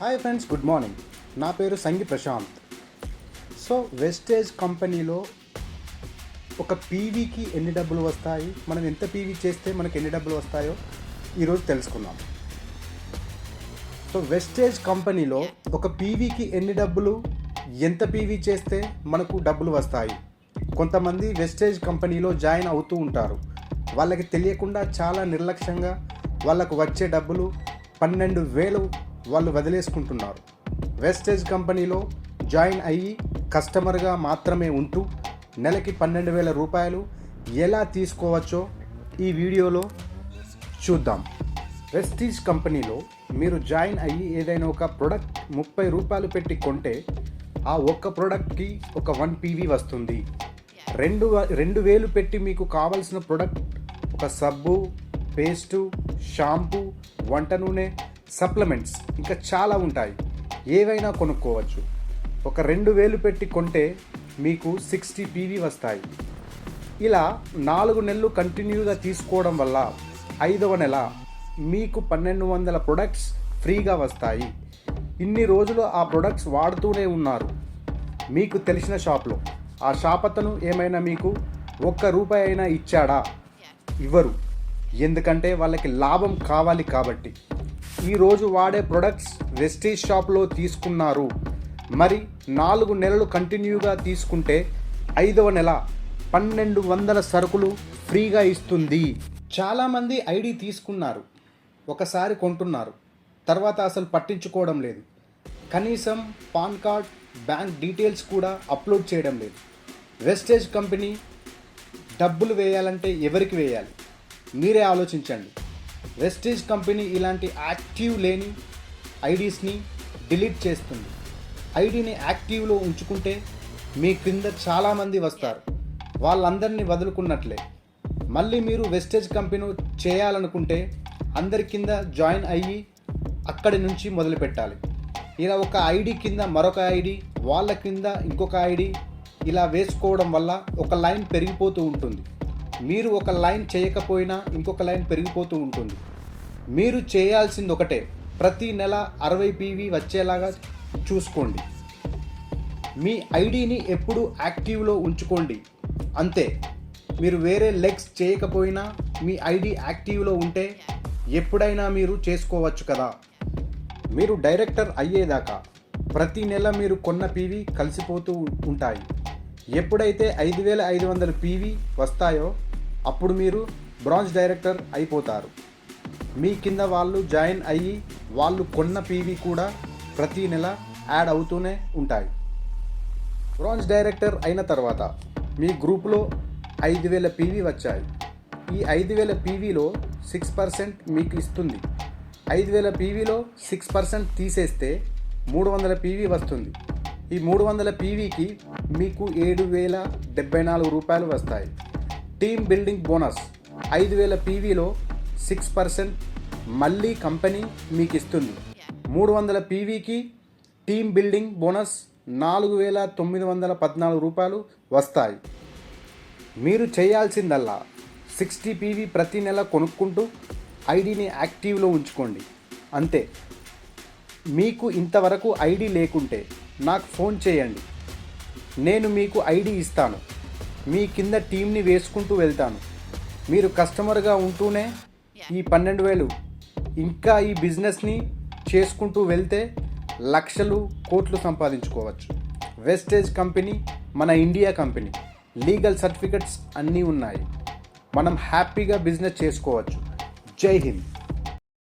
Hi friends good morning. నా పేరు సంగి Prashanth. So wastage కంపెనీలో ఒక పీవీకి ఎన్ని డబ్బులు వస్తాయి? మనం ఎంత పీవీ చేస్తే మనకి ఎన్ని డబ్బులు వస్తాయో ఈరోజు తెలుసుకుందాం. సో వెస్టేజ్ కంపెనీలో ఒక పీవీకి ఎన్ని డబ్బులు ఎంత పీవీ చేస్తే మనకు డబ్బులు వస్తాయి? కొంతమంది వెస్టేజ్ కంపెనీలో జాయిన్ అవుతూ ఉంటారు. వాళ్ళకి తెలియకుండా చాలా నిర్లక్ష్యంగా వాళ్ళకు వచ్చే డబ్బులు పన్నెండు వేలు వాళ్ళు వదిలేసుకుంటున్నారు. వెస్టేజ్ కంపెనీలో జాయిన్ అయ్యి కస్టమర్గా మాత్రమే ఉంటూ నెలకి పన్నెండు వేల రూపాయలు ఎలా తీసుకోవచ్చో ఈ వీడియోలో చూద్దాం. వెస్టీజ్ కంపెనీలో మీరు జాయిన్ అయ్యి ఏదైనా ఒక ప్రోడక్ట్ ముప్పై రూపాయలు పెట్టి కొంటే ఆ ఒక్క ప్రోడక్ట్కి ఒక వన్ పీవీ వస్తుంది. రెండు రెండు వేలు పెట్టి మీకు కావాల్సిన ప్రోడక్ట్ ఒక సబ్బు పేస్టు షాంపూ వంట నూనె సప్లిమెంట్స్ ఇంకా చాలా ఉంటాయి. ఏవైనా కొనుక్కోవచ్చు. ఒక రెండు వేలు పెట్టి కొంటే మీకు సిక్స్టీ పీవీ వస్తాయి. ఇలా నాలుగు నెలలు కంటిన్యూగా తీసుకోవడం వల్ల ఐదవ నెల మీకు పన్నెండు వందల ప్రొడక్ట్స్ ఫ్రీగా వస్తాయి. ఇన్ని రోజులు ఆ ప్రొడక్ట్స్ వాడుతూనే ఉన్నారు. మీకు తెలిసిన షాప్లో. ఆ షాప్ అతను ఏమైనా మీకు ఒక్క రూపాయి అయినా ఇచ్చాడా? ఇవ్వరు. ఎందుకంటే వాళ్ళకి లాభం కావాలి కాబట్టి. ఈరోజు వాడే ప్రొడక్ట్స్ వెస్టేజ్ షాప్లో తీసుకున్నారు. మరి నాలుగు నెలలు కంటిన్యూగా తీసుకుంటే ఐదవ నెల పన్నెండు వందల సరుకులు ఫ్రీగా ఇస్తుంది. చాలామంది ఐడి తీసుకున్నారు. ఒకసారి కొంటున్నారు. తర్వాత అసలు పట్టించుకోవడం లేదు. కనీసం పాన్ కార్డ్ బ్యాంక్ డీటెయిల్స్ కూడా అప్లోడ్ చేయడం లేదు. వెస్టేజ్ కంపెనీ డబ్బులు వేయాలంటే ఎవరికి వేయాలి? మీరే ఆలోచించండి. వెస్టేజ్ కంపెనీ ఇలాంటి యాక్టివ్ లేని ఐడీస్ని డిలీట్ చేస్తుంది. ఐడిని యాక్టివ్లో ఉంచుకుంటే మీ క్రింద చాలామంది వస్తారు. వాళ్ళందరినీ వదులుకున్నట్లే. మళ్ళీ మీరు వెస్టేజ్ కంపెనీ చేయాలనుకుంటే అందరి కింద జాయిన్ అయ్యి అక్కడి నుంచి మొదలుపెట్టాలి. ఇలా ఒక ఐడి కింద మరొక ఐడి వాళ్ళ కింద ఇంకొక ఐడి ఇలా వేసుకోవడం వల్ల ఒక లైన్ పెరిగిపోతూ ఉంటుంది. మీరు ఒక లైన్ చేయకపోయినా ఇంకొక లైన్ పెరిగిపోతూ ఉంటుంది. మీరు చేయాల్సింది ఒకటే. ప్రతి నెల అరవై పీవీ వచ్చేలాగా చూసుకోండి. మీ ఐడిని ఎప్పుడు యాక్టివ్లో ఉంచుకోండి. అంతే. మీరు వేరే లెగ్స్ చేయకపోయినా మీ ఐడి యాక్టివ్లో ఉంటే ఎప్పుడైనా మీరు చేసుకోవచ్చు కదా. మీరు డైరెక్టర్ అయ్యేదాకా ప్రతి నెల మీరు కొన్న పీవీ కలిసిపోతూ ఉంటాయి. ఎప్పుడైతే ఐదు వేల ఐదు వందల పీవీ వస్తాయో అప్పుడు మీరు బ్రాంజ్ డైరెక్టర్ అయిపోతారు. మీ కింద వాళ్ళు జాయిన్ అయ్యి వాళ్ళు కొన్న పీవీ కూడా ప్రతి నెల యాడ్ అవుతూనే ఉంటాయి. బ్రాంజ్ డైరెక్టర్ అయిన తర్వాత మీ గ్రూప్లో ఐదు వేల పీవీ వచ్చాయి. ఈ ఐదు వేల పీవీలో సిక్స్ పర్సెంట్ మీకు ఇస్తుంది. ఐదు వేల పీవీలో సిక్స్ పర్సెంట్ తీసేస్తే మూడు వందల పీవీ వస్తుంది. ఈ మూడు వందల పీవీకి మీకు ఏడు వేల డెబ్బై నాలుగు రూపాయలు వస్తాయి. Team building bonus. ఐదు వేల పీవీలో సిక్స్ పర్సెంట్ మళ్ళీ కంపెనీ మీకు ఇస్తుంది. మూడు వందల పీవీకి టీమ్ బిల్డింగ్ బోనస్ నాలుగు వేల తొమ్మిది వందల పద్నాలుగు రూపాయలు వస్తాయి. మీరు చేయాల్సిందల్లా సిక్స్టీ పీవీ ప్రతి నెల కొనుక్కుంటూ ఐడిని యాక్టివ్లో ఉంచుకోండి. అంతే. మీకు ఇంతవరకు ఐడి లేకుంటే నాకు ఫోన్ చేయండి. నేను మీకు ఐడి ఇస్తాను. మీ కింద టీంని వేసుకుంటూ వెళ్తాను. మీరు కస్టమర్గా ఉంటూనే ఈ పన్నెండు వేలు ఇంకా ఈ బిజినెస్ని చేసుకుంటూ వెళ్తే లక్షలు కోట్లు సంపాదించుకోవచ్చు. వెస్టేజ్ కంపెనీ మన ఇండియా కంపెనీ. లీగల్ సర్టిఫికెట్స్ అన్నీ ఉన్నాయి. మనం హ్యాపీగా బిజినెస్ చేసుకోవచ్చు. జై హింద్.